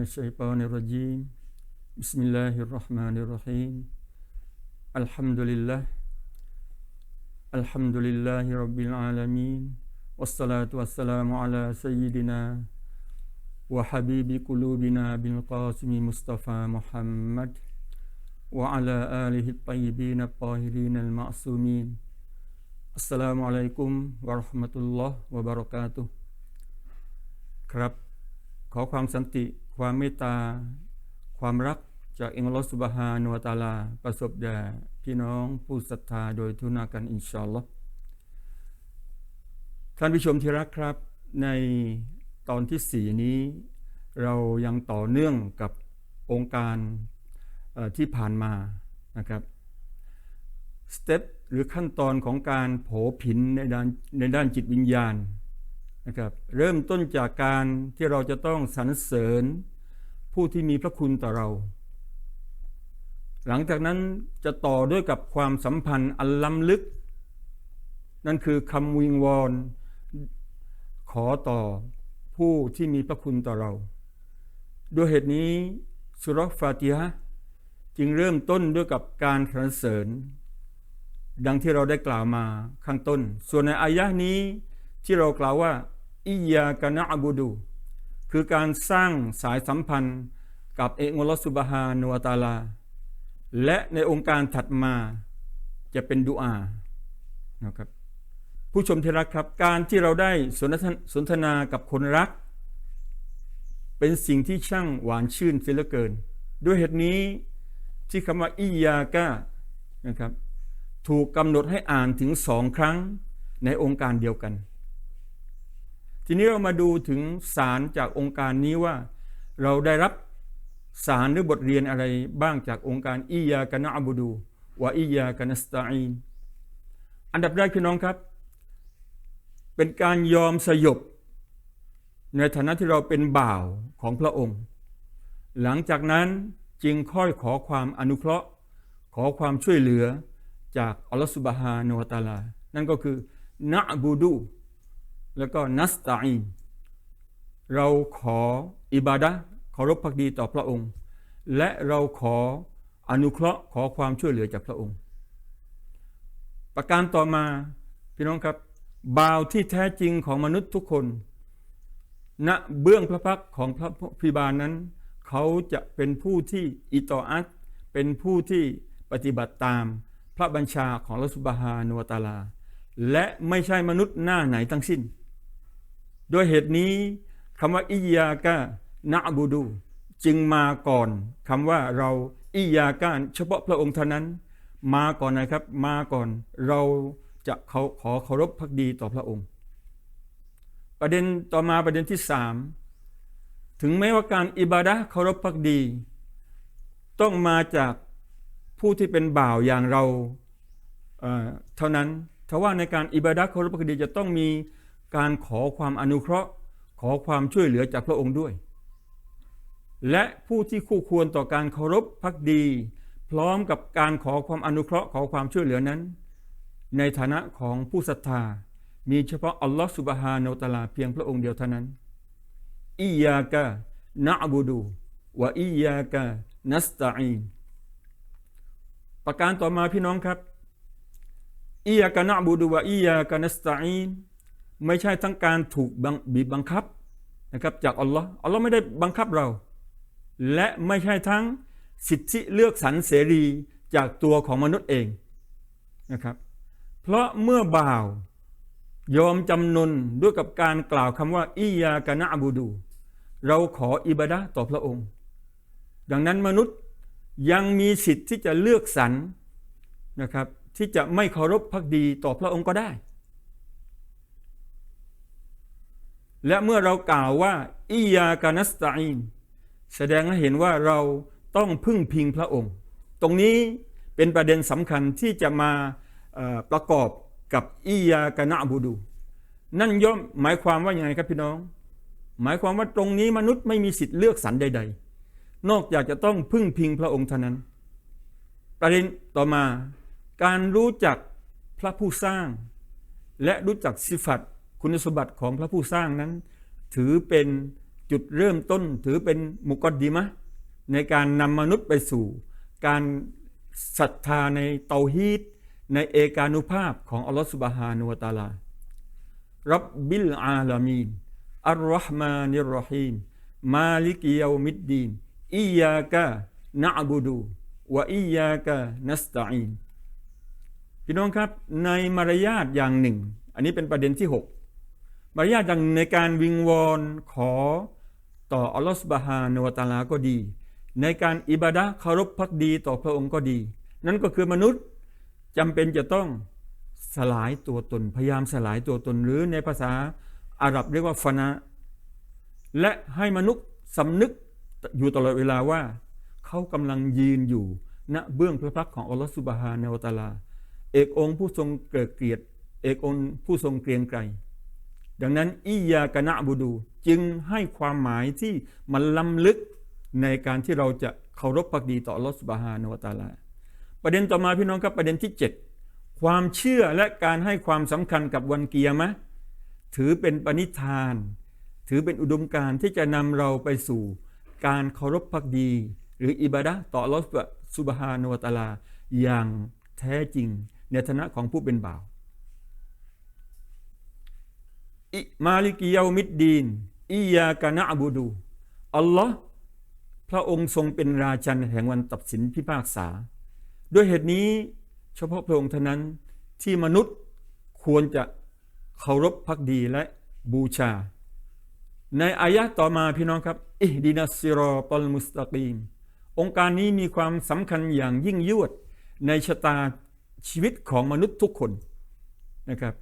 الشيطان الرجيم بسم الله الرحمن الرحيم الحمد لله الحمد لله رب العالمين والصلاة والسلام على سيدنا وحبيب قلوبنا بالقاسم مصطفى محمد وعلى آله الطيبين الطاهرين المعصومين السلام عليكم ورحمة الله وبركاته ครับ ขอความสันติ ความเมตตา ความรักจากอัลลอสุบฮานุวตาลา ประสบแด่พี่น้องผู้ศรัทธาโดยทุนากันอินชาอัลลอฮ์ท่านผู้ชมที่รักครับ ในตอนที่สี่นี้ เรายังต่อเนื่องกับองค์การที่ผ่านมานะครับสเต็ปหรือขั้นตอนของการโผผินในด้านในด้านจิตวิญญาณ นะครับเริ่มต้นจากการที่เราจะต้องสรรเสริญผู้ที่มีพระคุณต่อเรา หลังจากนั้นจะต่อด้วยกับความสัมพันธ์อันล้ำลึก นั่นคือคำวิงวอนขอต่อผู้ที่มีพระคุณต่อเรา ด้วยเหตุนี้สุรฟาติฮะจึงเริ่มต้นด้วยกับการสรรเสริญ ดังที่เราได้กล่าวมาข้างต้น ส่วนในอายะนี้ ที่เรากล่าวว่าอิยากะนะอบูดู คือการสร้างสายสัมพันธ์กับเอกอัลอสุบฮานุวะตาลา และในองค์การถัดมาจะเป็นดุอานะครับผู้ชมที่รักครับ การที่เราได้สนทนสนทนากับคนรัก เป็นสิ่งที่ช่างหวานชื่นเสียเหลือเกิน ด้วยเหตุนี้ที่คำว่าอิยากะนะครับ ถูกกำหนดให้อ่านถึงสองครั้งในองค์การเดียวกัน ทีนี้เรามาดูถึงสารจากองค์การนี้ว่า เราได้รับสารหรือบทเรียนอะไรบ้างจากองค์การอิยากนะอบูดูวะอิยากนัสตาอีนอันดับแรกพี่น้องครับ เป็นการยอมสยบ ในฐานะที่เราเป็นบ่าวของพระองค์ หลังจากนั้นจึงค่อยขอความอนุเคราะห์ ขอความช่วยเหลือจากอัลลอฮฺสุบฮานุวะตะอาลา นั่นก็คือนะบูดู แล้วก็นัสตาอินเราขออิบาดะห์เคารพพักดีต่อพระองค์ และเราขออนุเคราะห์ขอความช่วยเหลือจากพระองค์ ประการต่อมาพี่น้องครับบ่าวที่แท้จริงของมนุษย์ทุกคน ณเบื้องพระพักของพระพิบาลนั้น เขาจะเป็นผู้ที่อิตออัตเป็นผู้ที่ปฏิบัติตามพระบัญชาของรัสุบฮานุวตาลา และไม่ใช่มนุษย์หน้าไหนทั้งสิ้น ด้วยเหตุนี้คำว่าอิยากะนะบูดู จึงมาก่อนคำว่าเราอิยากะเฉพาะพระองค์เท่านั้น มาก่อนนะครับ มาก่อนเราจะเขาขอเคารพพักดีต่อพระองค์ ประเด็นต่อมาประเด็นที่สามถึงแม้ว่าการอิบาดะเคารพพักดี ต้องมาจากผู้ที่เป็นบ่าวอย่างเราเเท่านั้นทว่าในการอิบาดะเคารพพักดีจะต้องมี การขอความอนุเคราะห์ ขอความช่วยเหลือจากพระองค์ด้วย และผู้ที่คู่ควรต่อการเคารพพักดี พร้อมกับการขอความอนุเคราะห์ขอความช่วยเหลือนั้น ในฐานะของผู้ศรัทธา มีเฉพาะอัลลอฮฺสุบฮานาอัลตะอาลาเพียงพระองค์เดียวเท่านั้นอิยากะนะบูดูวะอิยากะนัสตาอีนประการต่อมาพี่น้องครับอิยากะนะบูดูวะอิยากะนัสตาอีน ไม่ใช่ทั้งการถูกบีบบังคับนะครับจากอัลลอฮ์อัลลอฮ์ไม่ได้บังคับเรา และไม่ใช่ทั้งสิทธิเลือกสรรเสรีจากตัวของมนุษย์เองนะครับ เพราะเมื่อบ่าวยอมจำนนด้วยกับการกล่าวคำว่าอิยากะนะบูดู เราขออิบาดะต่อพระองค์ ดังนั้นมนุษย์ยังมีสิทธิ์ที่จะเลือกสรรนะครับ ที่จะไม่เคารพพักดีต่อพระองค์ก็ได้ และเมื่อเรากล่าวว่าอิยากานัสตาอินแสดงให้เห็นว่าเราต้องพึ่งพิงพระองค์ ตรงนี้เป็นประเด็นสำคัญที่จะมาประกอบกับอิยากะนะบูดู นั่นย่อมหมายความว่าอย่างไรครับพี่น้อง หมายความว่าตรงนี้มนุษย์ไม่มีสิทธิ์เลือกสรรใด ๆ นอกจากจะต้องพึ่งพิงพระองค์เท่านั้น ประเด็นต่อมาการรู้จักพระผู้สร้าง และรู้จักสิฟัต คุณสมบัติของพระผู้สร้างนั้น ถือเป็นจุดเริ่มต้น ถือเป็นมุกอดดีมะ ในการนำมนุษย์ไปสู่ การศรัทธาในเตาฮีดในเอกานุภาพของอัลลอฮฺสุบฮานุวตาลา รับบิลอาลามีนอัลรอฮ์มานิรรอฮีมมาลิกิยามิดดีนอียากะนะอบุดูวะอียากะนัสตะอีนพี่น้องครับในมารยาทอย่างหนึ่ง อันนี้เป็นประเด็นที่ 6 มารยาทอย่างในการวิงวอนขอต่ออัลลอฮฺสุบฮานวะตะอาลาก็ดี ในการอิบาดะเคารพพักดีต่อพระองค์ก็ดี นั่นก็คือมนุษย์จำเป็นจะต้องสลายตัวตน พยายามสลายตัวตนหรือในภาษาอาหรับเรียกว่าฟนะ และให้มนุษย์สำนึกอยู่ตลอดเวลาว่า เขากำลังยืนอยู่ณเบื้องพระพักของอัลลอฮฺสุบฮานะวะตะอาลา เอกองค์ผู้ทรงเกิดเกียรติ เอกองค์ผู้ทรงเกรียงไกร ดังนั้นอิยากนะบูดูจึงให้ความหมายที่มันล้ำลึกในการที่เราจะเคารพพักดีต่อลอสุบฮานวตาลา ประเด็นต่อมาพี่น้องครับประเด็นที่ 7 ความเชื่อและการให้ความสำคัญกับวันเกียร์มะถือเป็นปณิธาน ถือเป็นอุดมการณ์ที่จะนำเราไปสู่การเคารพพักดี หรืออิบาดะต่อลอฮฺสุบฮานวตาลา อย่างแท้จริงในฐานะของผู้เป็นบ่าว อิมาลิกิยามิดดีนอียากะนะอบูดู อัลลอฮ์พระองค์ทรงเป็นราชันแห่งวันตัดสินพิพากษา ด้วยเหตุนี้เฉพาะพระองค์เท่านั้นที่มนุษย์ควรจะเคารพพักดีและบูชา ในอายะต่อมาพี่น้องครับ อิฮดินัสซิรอตัลมุสตะกีม องค์การนี้มีความสำคัญอย่างยิ่งยวดในชะตาชีวิตของมนุษย์ทุกคนนะครับ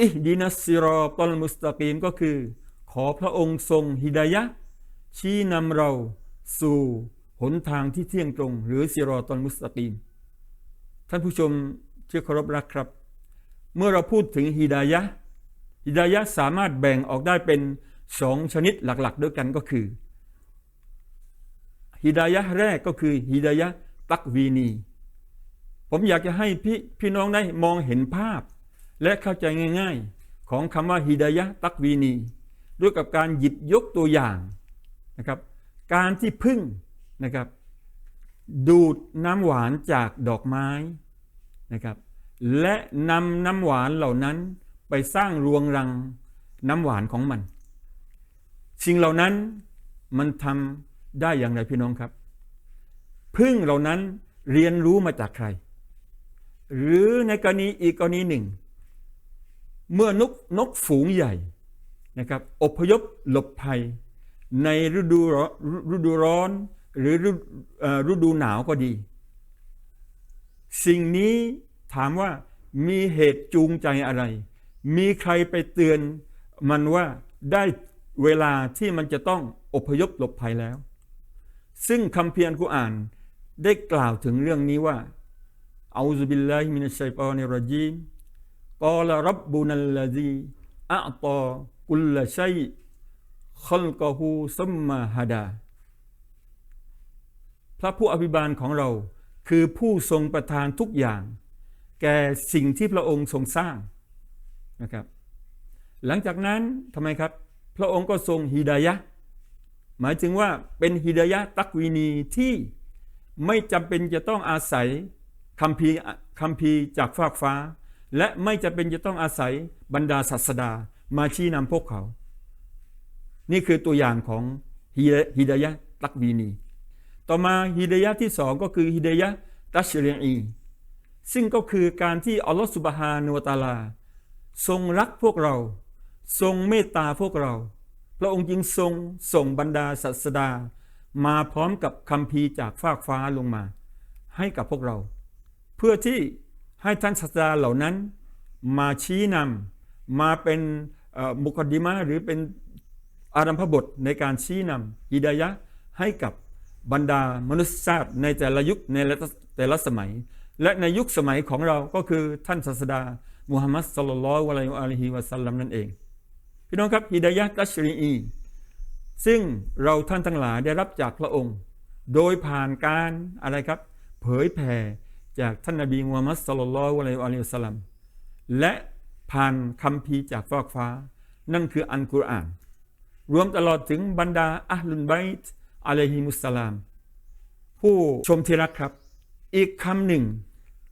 อิฮดินัสซิรอตัลมุสตะกีมก็คือ ขอพระองค์ทรงฮิดายะ ชี้นำเราสู่หนทางที่เที่ยงตรง หรือซิรอตัลมุสตะกีม ท่านผู้ชมที่เคารพรักครับ เมื่อเราพูดถึงฮิดายะฮิดายะสามารถแบ่งออกได้เป็นสองชนิดหลักๆ ด้วยกันก็คือฮิดายะแรกก็คือฮิดายะตักวีนี ผมอยากจะให้พี่พี่น้องได้มองเห็นภาพ และเข้าใจง่าย ๆ ของคำว่าฮิดายะตักวีนี ด้วยกับการหยิบยกตัวอย่างนะครับ การที่พึ่งนะครับ ดูดน้ำหวานจากดอกไม้นะครับ และนำน้ำหวานเหล่านั้นไปสร้างรวงรังน้ำหวานของมัน สิ่งเหล่านั้นมันทำได้อย่างไรพี่น้องครับพึ่งเหล่านั้นเรียนรู้มาจากใคร หรือในกรณีอีกกรณีหนึ่ง เมื่อนกนกฝูงใหญ่นะครับอพยพหลบภัย ในฤดูร้อนฤดูร้อนหรือฤดูหนาวก็ดี สิ่งนี้ถามว่ามีเหตุจูงใจอะไร มีใครไปเตือนมันว่าได้เวลาที่มันจะต้องอพยพหลบภัยแล้ว ซึ่งคำเพียรกุรอานได้กล่าวถึงเรื่องนี้ว่าอูซุบิลลาฮิมินัชชัยฏอนิรรจีม กอลรับบุนัลลซีอัตอกุลชัยขลกะฮูซัมมาฮดา พระผู้อภิบาลของเราคือผู้ทรงประทานทุกอย่าง แก่สิ่งที่พระองค์ทรงสร้างนะครับ หลังจากนั้นทำไมครับ พระองค์ก็ทรงฮิดายะหมายถึงว่าเป็นฮิดายะตักวีนีที่ไม่จำเป็นจะต้องอาศัยคำพีคำพีจากฟากฟ้า และไม่จำเป็นจะต้องอาศัยบรรดาศาสดามาชี้นำพวกเขา นี่คือตัวอย่างของฮิดายะตักวีนี ต่อมาฮิดายะที่สองก็คือฮิดายะตัชเรียอีซึ่งก็คือการที่อัลลอฮฺสุบฮานุวตาลา ทรงรักพวกเรา ทรงเมตตาพวกเรา พระองค์จึงทรงส่งบรรดาศาสดา มาพร้อมกับคำพีจากฟากฟ้าลงมา ให้กับพวกเรา เพื่อที่ ให้ท่านศาสดาเหล่านั้นมาชี้นำมาเป็นมุกดิมะห์หรือเป็นอารัมพบทในการชี้นำฮิดายะให้กับบรรดามนุษยชาติในแต่ละยุคในแต่ละสมัย และในยุคสมัยของเราก็คือท่านศาสดามุฮัมมัดสุลลัลลอุอะลัยฮิวะสัลลัมนั่นเอง พี่น้องครับฮิดายะตัชรีอีซึ่งเราท่านทั้งหลายได้รับจากพระองค์ โดยผ่านการอะไรครับ เผยแผ่ จากท่านนบีมุฮัมมัดสุลลัลลอฮุอะลัยฮิวะสัลลัมและผ่านคำพีจากฟากฟ้า นั่นคืออันกุรอาน รวมตลอดถึงบรรดาอัลลุนไบต์อะลัยฮิมุสสลาม ผู้ชมที่รักครับ อีกคำหนึ่ง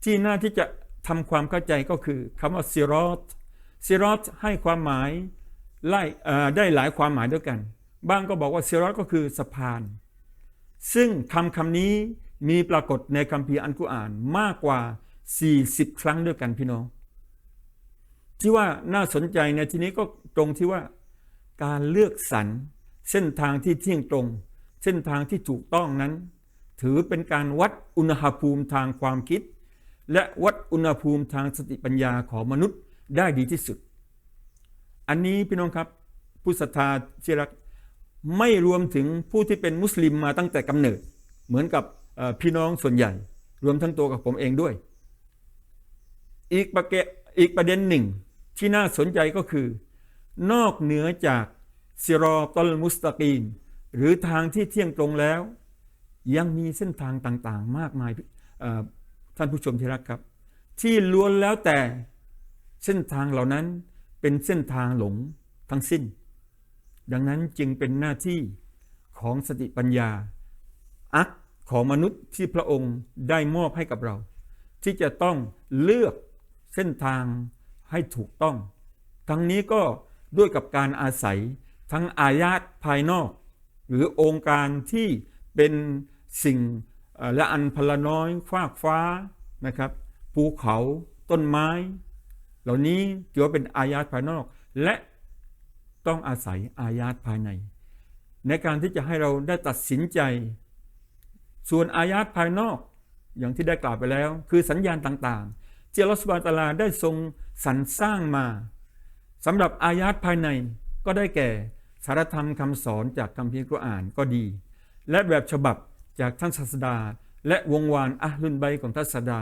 ที่น่าที่จะทำความเข้าใจก็คือคำว่าซิรอตซิรอตให้ความหมายไล่ได้หลายความหมายด้วยกันบ้างก็บอกว่าซิรอตก็คือสะพาน ซึ่งคำคำนี้ มีปรากฏในคัมภีร์อันกุรอานมากกว่า 40 ครั้งด้วยกันพี่น้อง ที่ว่าน่าสนใจในที่นี้ก็ตรงที่ว่า การเลือกสรรเส้นทางที่เที่ยงตรง เส้นทางที่ถูกต้องนั้น ถือเป็นการวัดอุณหภูมิทางความคิด และวัดอุณหภูมิทางสติปัญญาของมนุษย์ได้ดีที่สุด อันนี้พี่น้องครับ ผู้ศรัทธาที่รักไม่รวมถึงผู้ที่เป็นมุสลิมมาตั้งแต่กำเนิด เหมือนกับ พี่น้องส่วนใหญ่ รวมทั้งตัวกับผมเองด้วย อีกประเกอีกประเด็นหนึ่งที่น่าสนใจก็คือ นอกเหนือจากซิรอตอลมุสตะกีมหรือทางที่เที่ยงตรงแล้ว ยังมีเส้นทางต่างๆ มากมายท่านผู้ชมที่รักครับ ที่ล้วนแล้วแต่เส้นทางเหล่านั้นเป็นเส้นทางหลงทั้งสิ้น ดังนั้นจึงเป็นหน้าที่ของสติปัญญา อัก ของมนุษย์ที่พระองค์ได้มอบให้กับเรา ที่จะต้องเลือกเส้นทางให้ถูกต้อง ทั้งนี้ก็ด้วยกับการอาศัยทั้งอายาตภายนอก หรือองค์การที่เป็นสิ่งเอ่อละอันพลน้อยฟากฟ้านะครับภูเขาต้นไม้ เหล่านี้ถือว่าเป็นอายาตภายนอก และต้องอาศัยอายาตภายใน ในการที่จะให้เราได้ตัดสินใจ ส่วนอายาตภายนอก อย่างที่ได้กล่าวไปแล้ว คือสัญญาณต่างๆที่อัลลอฮฺสุบานตาลาได้ทรงสรรสร้างมาสำหรับอายาตภายในก็ได้แก่สารธรรมคำสอนจากคัมภีร์กุรอานก็ดี และแบบฉบับจากท่านศาสดา และวงวานอะลุนไบของท่านศาสดา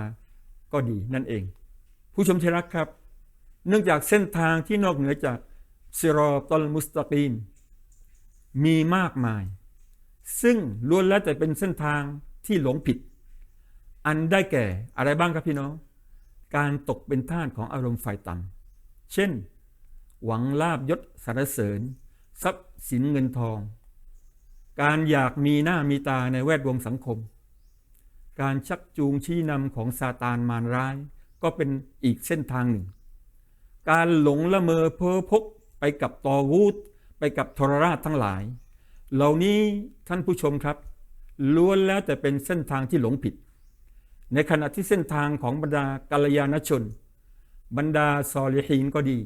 ก็ดีนั่นเอง ผู้ชมที่รักครับ เนื่องจากเส้นทางที่นอกเหนือจากซิรอตอลมุสตะกีมมีมากมาย ซึ่งล้วนแล้วแต่เป็นเส้นทางที่หลงผิด อันได้แก่อะไรบ้างครับพี่น้อง การตกเป็นทาสของอารมณ์ฝ่ายต่ำเช่น หวังลาบยศสรรเสริญ ทรัพย์สินเงินทอง การอยากมีหน้ามีตาในแวดวงสังคม การชักจูงชี้นำของซาตานมารร้าย ก็เป็นอีกเส้นทางหนึ่ง การหลงละเมอเพ้อพกไปกับตอวูดไปกับทรราชทั้งหลาย เหล่านี้ ท่านผู้ชมครับล้วนแล้วแต่เป็นเส้นทางที่หลงผิด ในขณะที่เส้นทางของบรรดากัลยาณชน บรรดาซอลิฮีนก็ดี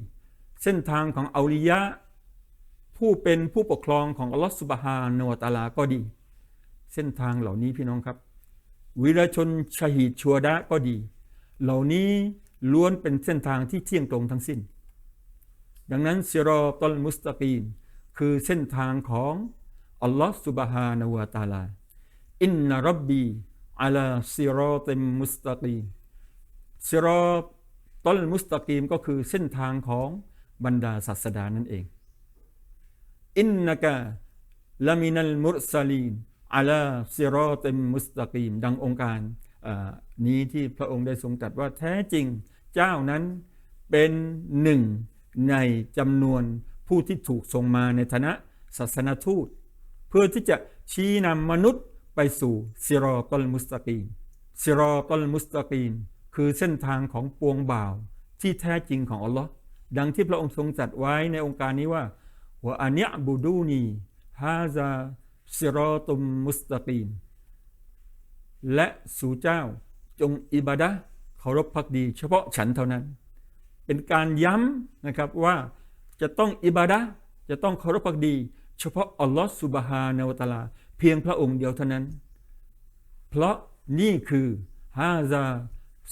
เส้นทางของอาลิยะ ผู้เป็นผู้ปกครองของอัลลอฮฺสุบฮานวตาลาก็ดี เส้นทางเหล่านี้พี่น้องครับ วิรชนชาฮีดชัวดะก็ดี เหล่านี้ล้วนเป็นเส้นทางที่เที่ยงตรงทั้งสิ้น ดังนั้นซิรอตอลมุสตะกีมคือเส้นทางของ อัลลอฮฺสุบฮานะฮูวะตะอาลาอินนะรับบีอัลาซิรอติมมุสตะกีมซิรอตอลมุสตะกีมก็คือเส้นทางของบรรดาศาสดานั่นเอง อินนะกะละมินัลมุรสลีนอัลาซิรอติมมุสตะกีมดังองค์การนี้ที่พระองค์ได้ทรงตรัสว่าแท้จริงเจ้านั้นเป็นหนึ่งในจำนวนผู้ที่ถูกส่งมาในฐานะศาสนทูต เพื่อที่จะชี้นำมนุษย์ไปสู่ซิรอตลมุสตะกีมซิรอตลมุสตะกีมคือเส้นทางของปวงบ่าว ที่แท้จริงของอัลลอฮ์ดังที่พระองค์ทรงจัดไว้ในองค์การนี้ว่าว่าอันยะบูดูนีฮาซาซิรอตุมมุสตะกีมและสู่เจ้าจงอิบาดะเคารพพักดี เฉพาะฉันเท่านั้น เป็นการย้ำนะครับว่าจะต้องอิบาดะจะต้องเคารพพักดี เฉพาะอัลลอฮฺสุบฮานะฮูวตาลา เพียงพระองค์เดียวเท่านั้น เพราะนี่คือฮาซา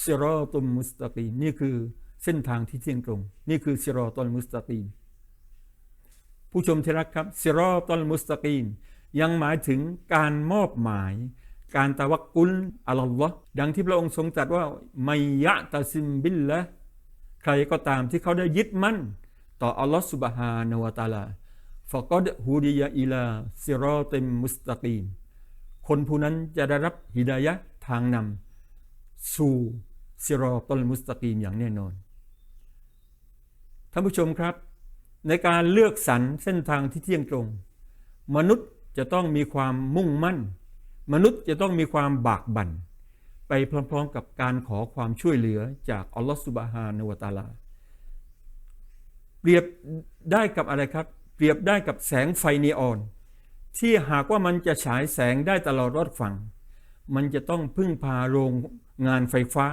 ซิรอตุมมุสตะกีนี่คือเส้นทางที่เที่ยงตรง นี่คือซิรอตุลมุสตะกีผู้ชมที่รักครับซิรอตอลมุสตะกียังหมายถึงการมอบหมาย การตะวักกุลอัลลอฮ์ดังที่พระองค์ทรงตรัสว่าไมยะตะซิมบิลละใครก็ตามที่เขาได้ยึดมั่น ต่ออัลลอฮ์สุบฮานะฮูวตาลา ฟกอดฮูดียะอิลาซิรอเตมมุสตะกีมคนผู้นั้นจะได้รับฮิดายะทางนำสู่ซิรอตลมุสตะกีมอย่างแน่นอน ท่านผู้ชมครับ ในการเลือกสรรเส้นทางที่เที่ยงตรง มนุษย์จะต้องมีความมุ่งมั่น มนุษย์จะต้องมีความบากบั่น ไปพร้อมๆกับการขอความช่วยเหลือจากอัลลอฮฺสุบฮานวะตาลา เปรียบได้กับอะไรครับ เปรียบได้กับแสงไฟนีออน ที่หากว่ามันจะฉายแสงได้ตลอดรอดฝั่ง มันจะต้องพึ่งพาโรงงานไฟฟ้า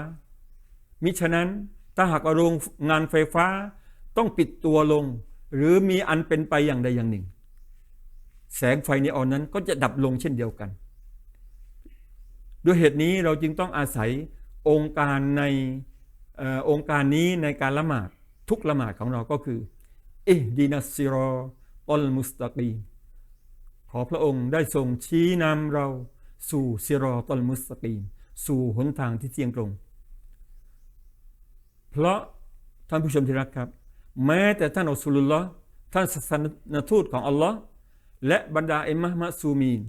มิฉะนั้นถ้าหากโรงงานไฟฟ้าต้องปิดตัวลง หรือมีอันเป็นไปอย่างใดอย่างหนึ่ง แสงไฟนีออนนั้นก็จะดับลงเช่นเดียวกัน ด้วยเหตุนี้เราจึงต้องอาศัยองค์การในออองค์การนี้ในการละหมาดทุกละหมาดของเราก็คือ อิดีนัสซิรออัลมุสตะกีมขอพระองค์ได้ทรงชี้นำเราสู่ซิรอตัลมุสตะกีมสู่หนทางที่เที่ยงตรง เพราะท่านผู้ชมที่รักครับ แม้แต่ท่านอัสลุลลอฮ์ท่านศาสนทูตของอัลลอฮ์และบรรดาอิมามะซูมีน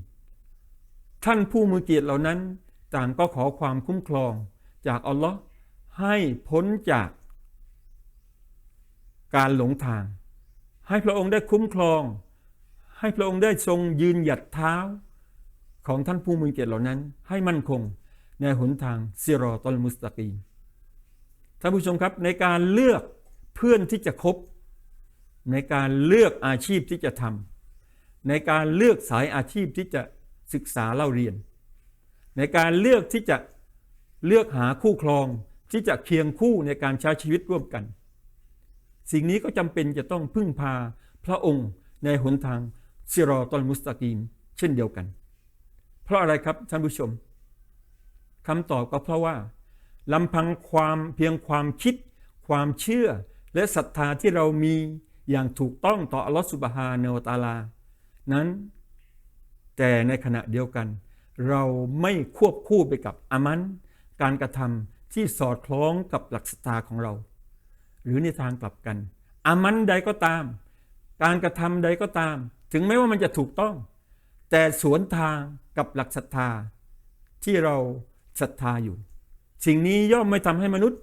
ท่านผู้มือเกียรติเหล่านั้น ต่างก็ขอความคุ้มครองจากอัลลอฮ์ให้พ้นจากการหลงทาง ให้พระองค์ได้คุ้มครอง ให้พระองค์ได้ทรงยืนหยัดเท้า ของท่านผู้มือเกียรติเหล่านั้น ให้มั่นคงในหนทางซิรอตอลมุสตะกีมท่านผู้ชมครับในการเลือกเพื่อนที่จะคบ ในการเลือกอาชีพที่จะทำในการเลือกสายอาชีพที่จะศึกษาเล่าเรียน ในการเลือกที่จะเลือกหาคู่ครองที่จะเคียงคู่ในการใช้ชีวิตร่วมกัน สิ่งนี้ก็จำเป็นจะต้องพึ่งพาพระองค์ในหนทางซิรอตอลมุสตะกีม เช่นเดียวกัน เพราะอะไรครับท่านผู้ชมคำตอบก็เพราะว่าลำพังความเพียงความคิด ความเชื่อและศรัทธาที่เรามีอย่างถูกต้องต่ออัลลอฮฺสุบฮาเนวตาลา นั้น แต่ในขณะเดียวกัน เราไม่ควบคู่ไปกับอามัน การกระทำที่สอดคล้องกับหลักศรัทธาของเรา หรือในทางกลับกันอามันใดก็ตาม การกระทำใดก็ตาม ถึงแม้ว่ามันจะถูกต้อง แต่สวนทางกับหลักศรัทธา ที่เราศรัทธาอยู่ สิ่งนี้ย่อมไม่ทำให้มนุษย์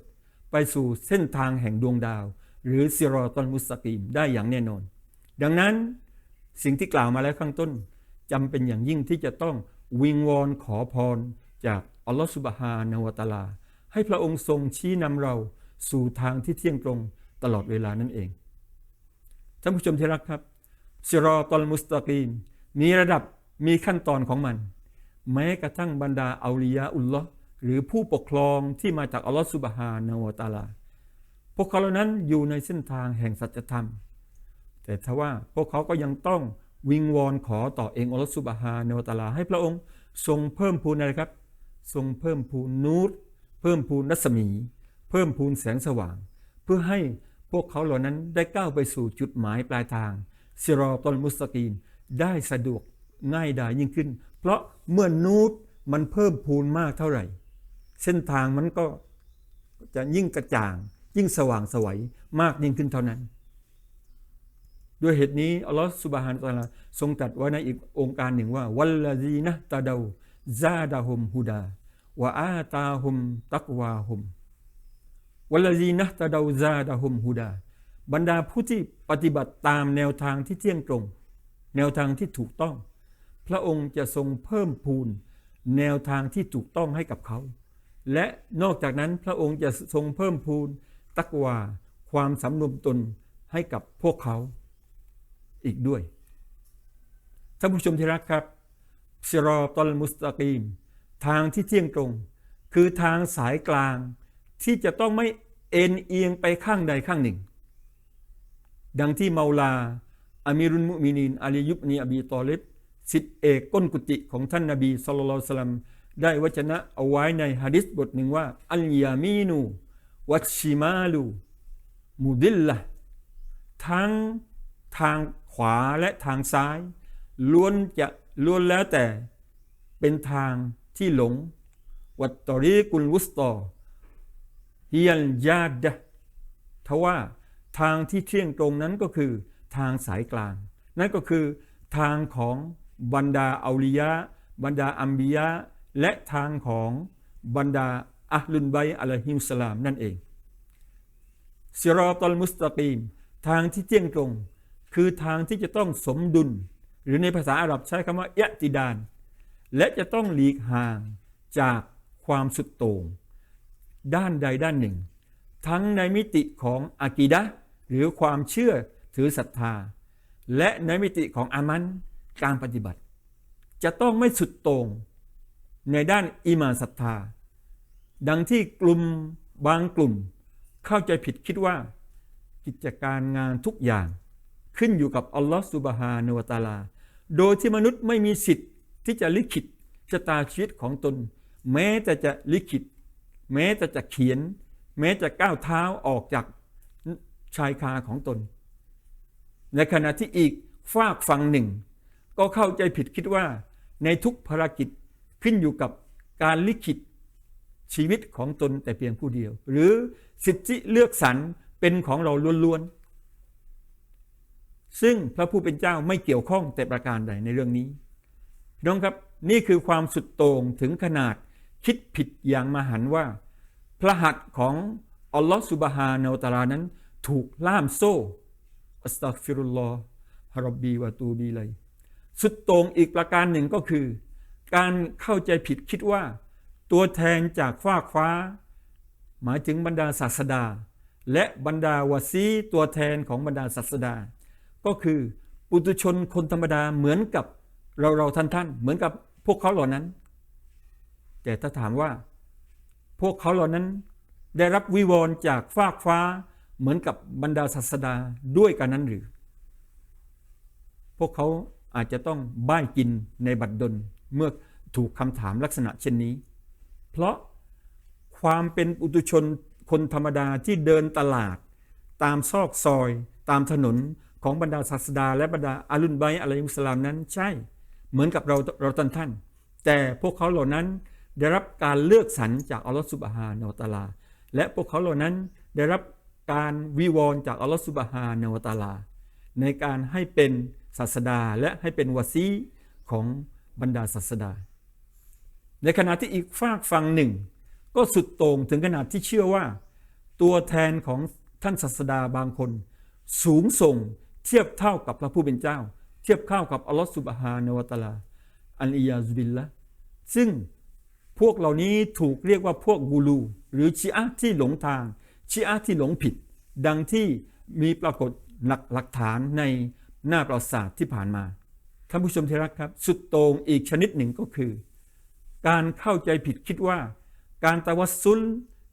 ไปสู่เส้นทางแห่งดวงดาว หรือซิรอตอนมุสตะกีมได้อย่างแน่นอน ดังนั้นสิ่งที่กล่าวมาแล้วข้างต้นจำเป็นอย่างยิ่งที่จะต้องวิงวอนขอพรจากอัลลอฮฺสุบฮานาวะตะลา ให้พระองค์ทรงชี้นำเรา สู่ทางที่เที่ยงตรงตลอดเวลานั่นเอง ท่านผู้ชมที่รักครับซิรอตอลมุสตะกีมมีระดับมีขั้นตอนของมัน แม้กระทั่งบรรดาอัลียาอุลลอฮ์หรือผู้ปกครองที่มาจากอัลลอฮฺสุบฮานาวตะลา พวกเขาเหล่านั้นอยู่ในเส้นทางแห่งสัจธรรม แต่ทว่าพวกเขาก็ยังต้องวิงวอนขอต่อเองอัลลอฮฺสุบฮานาวตะลา ให้พระองค์ทรงเพิ่มพูนอะไรครับ ทรงเพิ่มพูนนูรเพิ่มพูนรัศมี พิ่มพูนแสงสว่าง เพื่อให้พวกเขาเหล่านั้นได้ก้าวไปสู่จุดหมายปลายทางซิรอตอลมุสตะกีมได้สะดวกง่ายดายยิ่งขึ้น เพราะเมื่อนูตมันเพิ่มพูนมากเท่าไหร่ เส้นทางมันก็จะยิ่งกระจ่าง ยิ่งสว่างสวัยมากยิ่งขึ้นเท่านั้น ด้วยเหตุนี้อัลลอฮฺสุบฮานตะลาทรงตรัสไว้ในอีกองค์การหนึ่งว่า วัลลาซีนะตาดาวซาดาฮุมฮุดาวะอาตาฮุมตักวาฮุม วัลลาซีนะตาดาวซาดาฮุมฮุดา บรรดาผู้ที่ปฏิบัติตามแนวทางที่เที่ยงตรง แนวทางที่ถูกต้อง พระองค์จะทรงเพิ่มพูนแนวทางที่ถูกต้องให้กับเขา และนอกจากนั้นพระองค์จะทรงเพิ่มพูนตักวาความสำรวมตนให้กับพวกเขาอีกด้วยท่านผู้ชมที่รักครับซิรอตอลมุสตะกีม ทางที่เที่ยงตรง คือทางสายกลางที่จะต้องไม่ เอ็นเอียงไปข้างใดข้างหนึ่ง ดังที่เมาลาอามิรุนมุมินีนอาลียุบนีอบีตอเลบสิทธิเอกก้นกุฏิของท่านนาบีสุลต่านสลัมได้วจนะเอาไว้ในฮะดิษบทหนึ่งว่า อัลยามีนู วัชชิมาลูมุดิลละทั้งทางขวาและทางซ้าย ล้วนจะล้วนแล้วแต่เป็นทางที่หลง วัตตอรีกุลวุสตอ ฮิยัลยาดะทว่าทางที่เที่ยงตรงนั้นก็คือทางสายกลาง นั่นก็คือทางของบรรดาอัลียะบรรดาอัมบียะและทางของบรรดาอัลลุนไบอะลัยฮิมสลามนั่นเองซิรอตอลมุสตะกีม ทางที่เที่ยงตรง คือทางที่จะต้องสมดุล หรือในภาษาอาหรับใช้คำว่าเอะติดาน และจะต้องหลีกห่างจากความสุดโต่ง ด้านใดด้านหนึ่ง ทั้งในมิติของอากีดะหรือความเชื่อถือศรัทธา และในมิติของอามันการปฏิบัติ จะต้องไม่สุดโต่งในด้านอิมานศรัทธา ดังที่กลุ่มบางกลุ่ม เข้าใจผิดคิดว่า กิจการงานทุกอย่างขึ้นอยู่กับอัลลอฮฺสุบฮานวตะอาลา โดยที่มนุษย์ไม่มีสิทธิ์ที่จะลิขิตชะตาชีวิตของตน แม้แต่จะลิขิต แม้แต่จะเขียน แม้จะก้าวเท้าออกจากชายคาของตน ในขณะที่อีกฝากฝั่งหนึ่ง ก็เข้าใจผิดคิดว่า ในทุกภารกิจขึ้นอยู่กับการลิขิตชีวิตของตนแต่เพียงผู้เดียว หรือสิทธิเลือกสรรเป็นของเราล้วนๆ ซึ่งพระผู้เป็นเจ้าไม่เกี่ยวข้องแต่ประการใดในเรื่องนี้ พี่น้องครับนี่คือความสุดโต่งถึงขนาด คิดผิดอย่างมหันว่า พระหัตถ์ของอัลลอฮฺสุบฮานาอัลตะอาลานั้น ถูกล่ามโซ่อัสตัฟิรุลลอฮ์ฮะรับบีวะตูบีเลยสุดโต่งอีกประการหนึ่งก็คือ การเข้าใจผิดคิดว่า ตัวแทนจากฟ้ากฟ้า หมายถึงบรรดาศาสดา และบรรดาวาซีตัวแทนของบรรดาศาสดา ก็คือปุตุชนคนธรรมดาเหมือนกับเราเราท่านท่านเหมือนกับพวกเขาเหล่านั้น แต่ถ้าถามว่า พวกเขาเหล่านั้นได้รับวิวรณ์จากฟากฟ้าเหมือนกับบรรดาศาสดาด้วยกันนั้นหรือ พวกเขาอาจจะต้องบ้านกินในบัดดลเมื่อถูกคำถามลักษณะเช่นนี้ เพราะความเป็นปุตุชนคนธรรมดาที่เดินตลาด ตามซอกซอย ตามถนนของบรรดาศาสดา และบรรดาอาลุนไบอะลัยฮิมุสลามนั้นใช่ เหมือนกับเราเราท่านท่าน แต่พวกเขาเหล่านั้น ได้รับการเลือกสรรจากอัลลอฮฺสุบฮานาอัลตาลา และพวกเขาเหล่านั้นได้รับการวิวรณ์จากอัลลอฮฺสุบฮานาอัลตาลา ในการให้เป็นศาสดาและให้เป็นวาซีของบรรดาศาสดา ในขณะที่อีกฝากฝั่งหนึ่ง ก็สุดโต่งถึงขนาดที่เชื่อว่า ตัวแทนของท่านศาสดาบางคน สูงส่งเทียบเท่ากับพระผู้เป็นเจ้า เทียบเท่ากับอัลลอฮฺสุบฮานาวตาลา อันอียาซุบิลละซึ่ง พวกเหล่านี้ถูกเรียกว่าพวกกูลู หรือชีอะที่หลงทางชีอะที่หลงผิด ดังที่มีปรากฏหลักหลักฐานในหน้าประวัติศาสตร์ที่ผ่านมาท่านผู้ชมที่รักครับ สุดโต่งอีกชนิดหนึ่งก็คือ การเข้าใจผิดคิดว่า การตะวัสซุล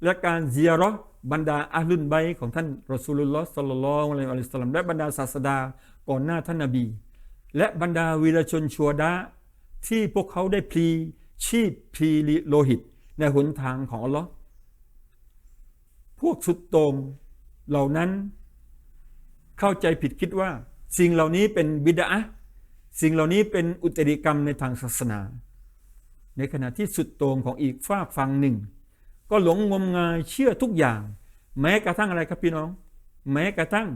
และการเซียราะห์บรรดาอาลุนไบของท่านรอซูลุลลอฮ์สัลลัลลอฮุอะลัยฮิวะสัลลัมและบรรดาศาสดาก่อนหน้าท่านนบี และบรรดาวีรชนชัวดะที่พวกเขาได้พลี ชีพพีโลหิต ในหนทางของอัลลอฮ์พวกสุดโต่งเหล่านั้น เข้าใจผิดคิดว่า สิ่งเหล่านี้เป็นบิดาสิ่งเหล่านี้เป็นอุตริกรรมในทางศาสนา ในขณะที่สุดโต่งของอีกฝากฝั่งหนึ่ง ก็หลงงมงายเชื่อทุกอย่าง แม้กระทั่งอะไรครับพี่น้อง แม้กระทั่ง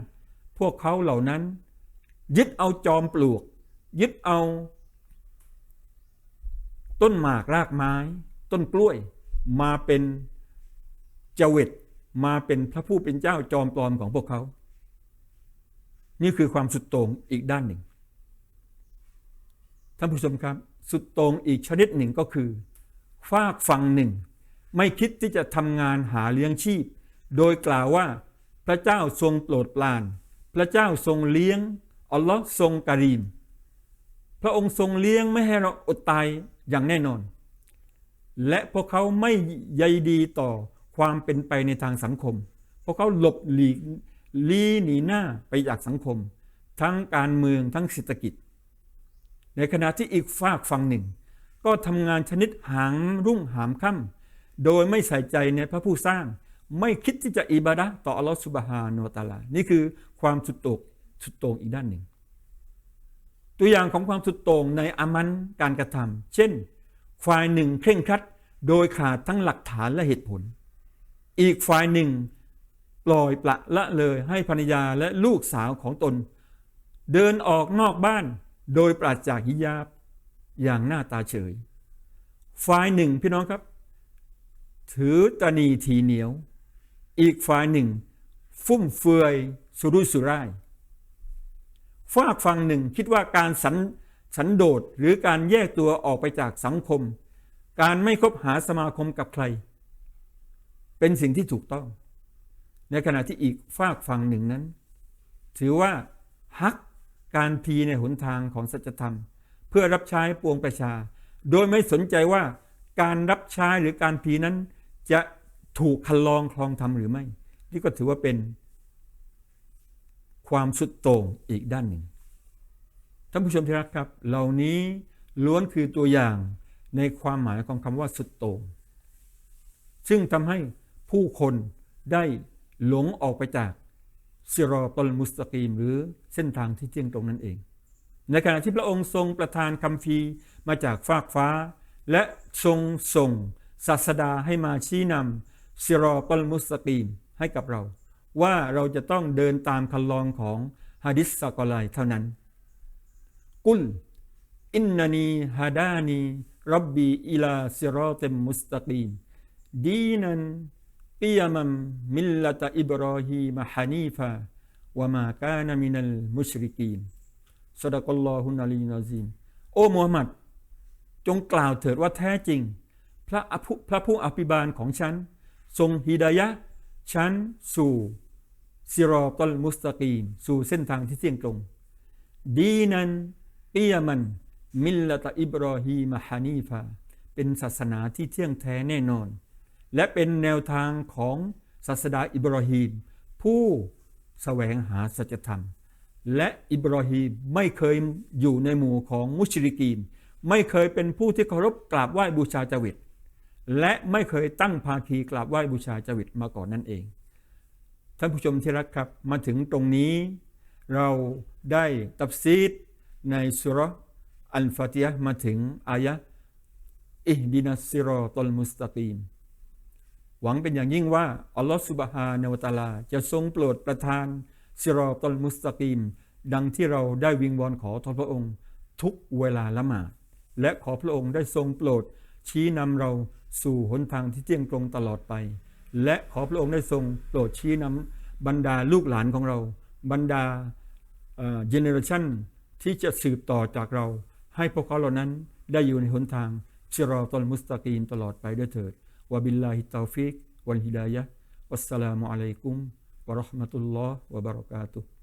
พวกเขาเหล่านั้น ยึดเอาจอมปลวก ยึดเอา ต้นหมากรากไม้ ต้นกล้วย มาเป็นเจวิตมาเป็นพระผู้เป็นเจ้าจอมปลอมของพวกเขา นี่คือความสุดโต่งอีกด้านหนึ่ง ท่านผู้ชมครับ สุดโต่งอีกชนิดหนึ่งก็คือฝากฝั่งหนึ่ง ไม่คิดที่จะทำงานหาเลี้ยงชีพ โดยกล่าวว่าพระเจ้าทรงโปรดปราน พระเจ้าทรงเลี้ยงอัลลอฮ์ทรงการีม พระองค์ทรงเลี้ยงไม่ให้เราอดตายอย่างแน่นอน และพวกเขาไม่ใยดีต่อความเป็นไปในทางสังคม พวกเขาหลบหลีกลี้หนีหน้าไปจากสังคม ทั้งการเมืองทั้งเศรษฐกิจ ในขณะที่อีกฝากฝั่งหนึ่ง ก็ทำงานชนิดหางรุ่งหามค่ำโดยไม่ใส่ใจในพระผู้สร้าง ไม่คิดที่จะอิบาดะต่ออัลลอฮฺสุบฮานาอัลตาลา นี่คือความสุดโต่งสุดโต่งอีกด้านหนึ่ง ตัวอย่างของความสุดโต่งในอามันการกระทำเช่น ฝ่ายหนึ่งเคร่งครัดโดยขาดทั้งหลักฐานและเหตุผล อีกฝ่ายหนึ่งปล่อยปละละเลยให้ภรรยาและลูกสาวของตน เดินออกนอกบ้านโดยปราศจากฮิญาบอย่างหน้าตาเฉย ฝ่ายหนึ่งพี่น้องครับ ถือตะนีทีเหนียว อีกฝ่ายหนึ่ง ฟุ่มเฟือยสุรุ่ยสุร่าย ฝากฝั่งหนึ่งคิดว่าการสันสันโดษหรือการแยกตัวออกไปจากสังคม การไม่คบหาสมาคมกับใคร เป็นสิ่งที่ถูกต้อง ในขณะที่อีกฝากฝั่งหนึ่งนั้น ถือว่าฮักการพีในหนทางของสัจธรรม เพื่อรับใช้ปวงประชา โดยไม่สนใจว่าการรับใช้หรือการพีนั้นจะถูกคันลองคลองธรรมหรือไม่ นี่ก็ถือว่าเป็น ความสุดโต่งอีกด้านหนึ่งท่านผู้ชมที่รักครับ เหล่านี้ล้วนคือตัวอย่างในความหมายของคำว่าสุดโต่งซึ่งทำให้ผู้คนได้หลงออกไปจากซิรอตลมุสตกีม หรือเส้นทางที่เที่ยงตรงนั้นเอง ในขณะที่พระองค์ทรงประทานคำฟีมาจากฟากฟ้า และทรงส่งศาสดาให้มาชี้นำซิรอตลมุสตกีมให้กับเรา ว่าเราจะต้องเดินตามคันลองของฮะดิษสกอลายเท่านั้น กุล อินนานีฮาดานีรับบีอิลาซิรอเตมมุสตะกีมดีนันกิยามัมมิลลตอิบรอฮีมฮานีฟาวมากานามินัลมุชริกีนสดะกัลลอฮุนอาลีนาซีมโอ้มูฮัมหมัด จงกล่าวเถิดว่าแท้จริง พระอภุพระผู้อภิบาลของฉัน ทรงฮิดายะฉันสู่ ซิรอตลมุสตะกีมสู่เส้นทางที่เที่ยงตรง ดีนันกิยามัน มิลลตอิบรอฮีมฮานีฟาเป็นศาสนาที่เที่ยงแท้แน่นอน และเป็นแนวทางของศาสดาอิบรอฮีม ผู้แสวงหาสัจธรรม และอิบรอฮีมไม่เคยอยู่ในหมู่ของมุชริกีน ไม่เคยเป็นผู้ที่เคารพกราบไหว้บูชาจวิต และไม่เคยตั้งภาคีกราบไหว้บูชาจวิตมาก่อนนั่นเอง ท่านผู้ชมที่รักครับมาถึงตรงนี้ เราได้ตับซีดในสุรอัลฟาติยะมาถึงอายะอิฮดินัสซิรอตลมุสตะกีม หวังเป็นอย่างยิ่งว่า อัลลอฮฺสุบฮานวะตะอาลา จะทรงโปรดประทานซิรอตลมุสตะกีม ดังที่เราได้วิงวอนขอทอพระองค์ ทุกเวลาละหมาด และขอพระองค์ได้ทรงโปรดชี้นำเราสู่หนทางที่เที่ยงตรงตลอดไป และขอพระองค์ได้ทรงโปรดชี้นำบรรดาลูกหลานของเรา บรรดาเจเนอเรชันที่จะสืบต่อจากเรา ให้พวกเขาเหล่านั้นได้อยู่ในหนทางชิรอตลมุสตะกีนตลอดไปด้วยเถิดวะบิลลาฮิตตาฟิกวัลฮิดายะวัสสลามุอะลัยกุมวะราะห์มะตุลลอฮ์วะบะเราะกาตุฮ์